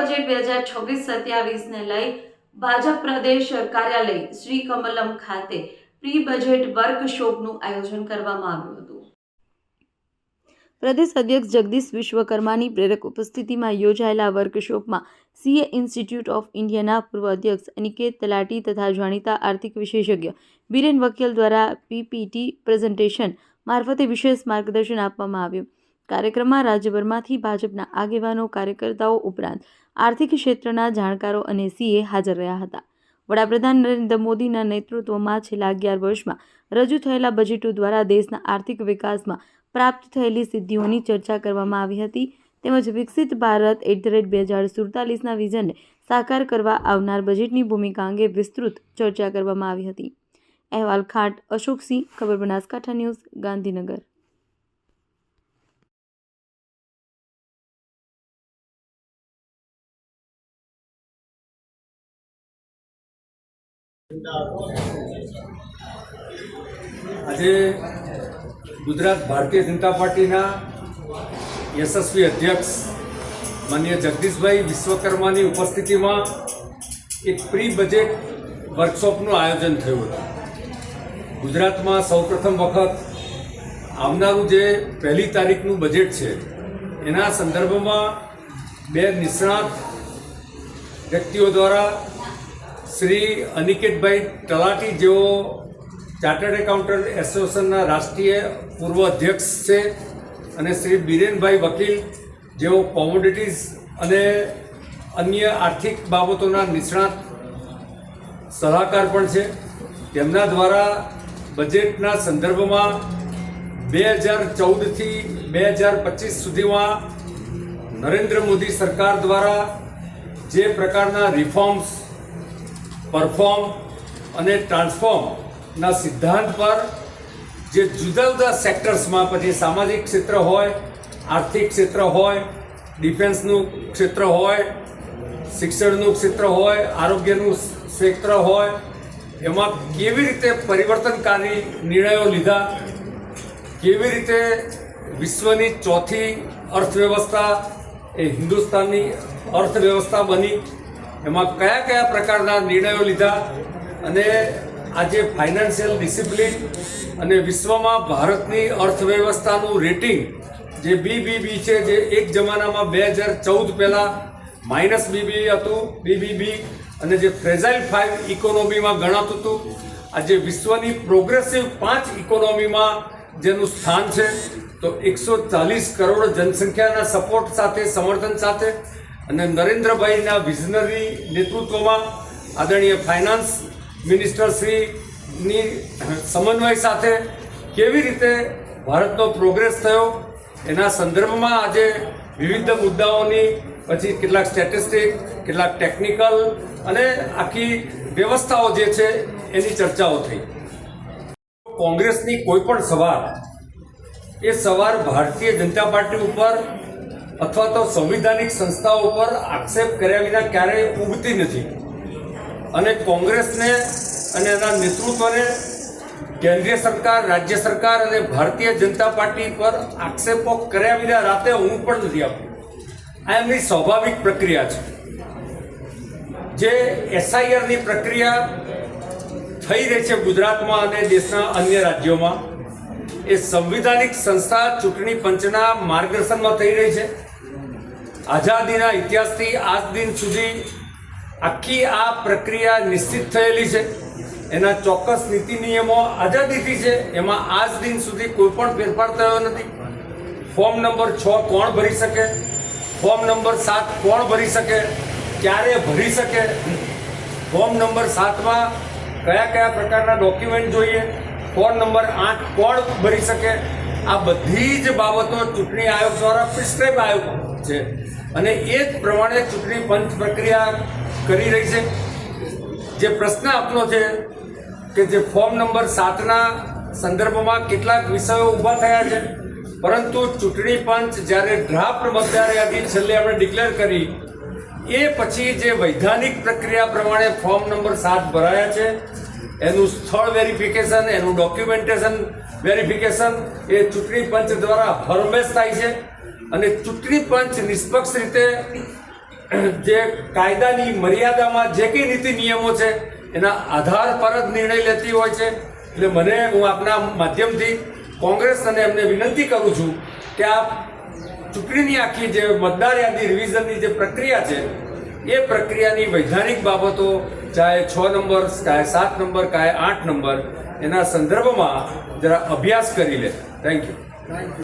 Budget બે હજાર છવ્વીસ સત્યાવીસને લઈ ભાજપ પ્રદેશ કાર્યાલય શ્રી કમલમ ખાતે પ્રી બજેટ વર્કશોપનું આયોજન કરવામાં આવ્યું હતું. પ્રદેશ અધ્યક્ષ જગદીશ વિશ્વકર્માની પ્રેરક ઉપસ્થિતિમાં યોજાયેલા વર્કશોપમાં સીએ ઇન્સ્ટિટ્યૂટ ઓફ ઇન્ડિયાના પૂર્વ અધ્યક્ષ અનિકેત તલાટી તથા જાણીતા આર્થિક વિશેષજ્ઞ બિરેન વકીલ દ્વારા પીપીટી પ્રેઝન્ટેશન મારફતે વિશેષ માર્ગદર્શન આપવામાં આવ્યું. કાર્યક્રમમાં રાજ્યભરમાંથી ભાજપના આગેવાનો, કાર્યકર્તાઓ ઉપરાંત આર્થિક ક્ષેત્રના જાણકારો અને સીએ હાજર રહ્યા હતા. વડાપ્રધાન નરેન્દ્ર મોદીના નેતૃત્વમાં છેલ્લા અગિયાર વર્ષમાં રજૂ થયેલા બજેટો દ્વારા દેશના આર્થિક વિકાસમાં પ્રાપ્ત થયેલી સિદ્ધિઓની ચર્ચા કરવામાં આવી હતી. તેમજ વિકસિત ભારત એટ ધ રેટ બે હજાર સુડતાલીસના વિઝનને સાકાર કરવા આવનાર બજેટની ભૂમિકા અંગે વિસ્તૃત ચર્ચા કરવામાં આવી હતી. અહેવાલ ખાટ અશોકસિંહ, ખબર બનાસકાંઠા ન્યૂઝ, ગાંધીનગર. આજે ગુજરાત ભારતીય જનતા પાર્ટીના યશસ્વી અધ્યક્ષ માન્ય જગદીશભાઈ વિશ્વકર્માની ઉપસ્થિતિમાં એક પ્રી બજેટ વર્કશોપનું આયોજન થયું હતું. ગુજરાતમાં સૌપ્રથમ વખત આવનારું જે પહેલી તારીખનું બજેટ છે, એના સંદર્ભમાં બે નિષ્ણાત વ્યક્તિઓ દ્વારા શ્રી અનિકેતભાઈ તલાટી જેઓ ચાર્ટર્ડ એકાઉન્ટન્ટ એસોસિએશનના રાષ્ટ્રીય પૂર્વ અધ્યક્ષ છે અને શ્રી બિરેનભાઈ વકીલ જેઓ કોમોડિટીઝ અને અન્ય આર્થિક બાબતોના નિષ્ણાત સલાહકાર પણ છે. તેમના દ્વારા બજેટના સંદર્ભમાં બે હજાર ચૌદથી બે હજાર પચીસ સુધીમાં નરેન્દ્ર મોદી સરકાર દ્વારા જે પ્રકારના રિફોર્મ્સ પરફોર્મ અને ટ્રાન્સફોર્મના સિદ્ધાંત પર જે જુદા જુદા સેક્ટર્સમાં પછી સામાજિક ક્ષેત્ર હોય, આર્થિક ક્ષેત્ર હોય, ડિફેન્સનું ક્ષેત્ર હોય, શિક્ષણનું ક્ષેત્ર હોય, આરોગ્યનું ક્ષેત્ર હોય, એમાં કેવી રીતે પરિવર્તનકારી નિર્ણયો લીધા, કેવી રીતે વિશ્વની ચોથી અર્થવ્યવસ્થા એ હિન્દુસ્તાનની અર્થવ્યવસ્થા બની એમાં કયા કયા પ્રકારના નિર્ણયો લીધા અને આજે ફાઇનાન્શિયલ ડિસિપ્લિન અને વિશ્વમાં ભારતની અર્થવ્યવસ્થાનું રેટિંગ જે બીબીબી છે જે એક જમાનામાં બે હજાર ચૌદ પહેલાં માઇનસ બીબી હતું બીબીબી અને જે ફ્રેઝાઇલ ફાઇવ ઇકોનોમીમાં ગણાતું હતું. આજે વિશ્વની પ્રોગ્રેસિવ પાંચ ઇકોનોમીમાં જેનું સ્થાન છે. તો એકસો ચાલીસ કરોડ જનસંખ્યાના સપોર્ટ સાથે, સમર્થન સાથે અને નરેન્દ્રભાઈના વિઝનરી નેતૃત્વમાં આદરણીય ફાઇનાન્સ મિનિસ્ટર શ્રીની સમન્વય સાથે કેવી રીતે ભારતનો પ્રોગ્રેસ થયો, એના સંદર્ભમાં આજે વિવિધ મુદ્દાઓની, પછી કેટલાક સ્ટેટિસ્ટિક કેટલાક ટેકનિકલ અને આખી વ્યવસ્થાઓ જે છે એની ચર્ચાઓ થઈ. કોંગ્રેસની કોઈ પણ સવાર, એ સવાર ભારતીય જનતા પાર્ટી ઉપર અથવા તો સંવિધાનિક સંસ્થાઓ ઉપર આક્ષેપ કર્યા વિના ક્યારેય ઉગતી નથી. અને કોંગ્રેસને અને એના નેતૃત્વને કેન્દ્રીય સરકાર, રાજ્ય સરકાર અને ભારતીય જનતા પાર્ટી પર આક્ષેપો કર્યા વિના રાતે ઊંઘ પણ નથી આપતું આ એમની સ્વાભાવિક પ્રક્રિયા છે. જે એસઆઈઆરની પ્રક્રિયા થઈ રહી છે ગુજરાતમાં અને દેશના અન્ય રાજ્યોમાં. એ સંવિધાનિક સંસ્થા ચૂંટણી પંચના માર્ગદર્શનમાં થઈ રહી છે. આઝાદીના ઇતિહાસથી આજ દિન સુધી આખી આ પ્રક્રિયા નિશ્ચિત થયેલી છે. એના ચોક્કસ નીતિ નિયમો આઝાદીથી છે. એમાં આજ દિન સુધી કોઈ પણ ફેરફાર થયો નથી. ફોર્મ નંબર છ કોણ ભરી શકે? ફોર્મ નંબર સાત કોણ ભરી શકે? ક્યારે ભરી શકે? ફોર્મ નંબર સાતમાં કયા કયા પ્રકારના ડોક્યુમેન્ટ જોઈએ? ફોર્મ નંબર આઠ કોણ ભરી શકે? આ બધી જ બાબતો ચૂંટણી આયોગ દ્વારા પ્રિસ્ક્રાઇબ આયોગ છે. અને એ જ પ્રમાણે ચૂંટણી પંચ પ્રક્રિયા કરી રહી છે. જે પ્રશ્ન આપનો છે કે જે ફોર્મ નંબર સાતના સંદર્ભમાં કેટલાક વિષયો ઊભા થયા છે. પરંતુ ચૂંટણી પંચ જ્યારે ડ્રાફ્ટ મતદાર યાદી છેલ્લે આપણે ડિક્લેર કરી, એ પછી જે વૈધાનિક પ્રક્રિયા પ્રમાણે ફોર્મ નંબર સાત ભરાયા છે, એનું સ્થળ વેરિફિકેશન, એનું ડોક્યુમેન્ટેશન વેરિફિકેશન એ ચૂંટણી પંચ દ્વારા હરમેશ થાય છે. અને ચૂંટણી પંચ નિષ્પક્ષ રીતે જે કાયદાની મર્યાદામાં જે કંઈ નીતિ નિયમો છે, એના આધાર પર જ નિર્ણય લેતી હોય છે. એટલે મને, હું આપના માધ્યમથી કોંગ્રેસ અને એમને વિનંતી કરું છું કે આ ચૂંટણીની આખી જે મતદાર યાદી રિવિઝનની જે પ્રક્રિયા છે, એ પ્રક્રિયાની વૈધાનિક બાબતો, ચાહે છ નંબર, ચાહે સાત નંબર, ચાહે આઠ નંબર, એના સંદર્ભમાં જરા અભ્યાસ કરી લે. Thank you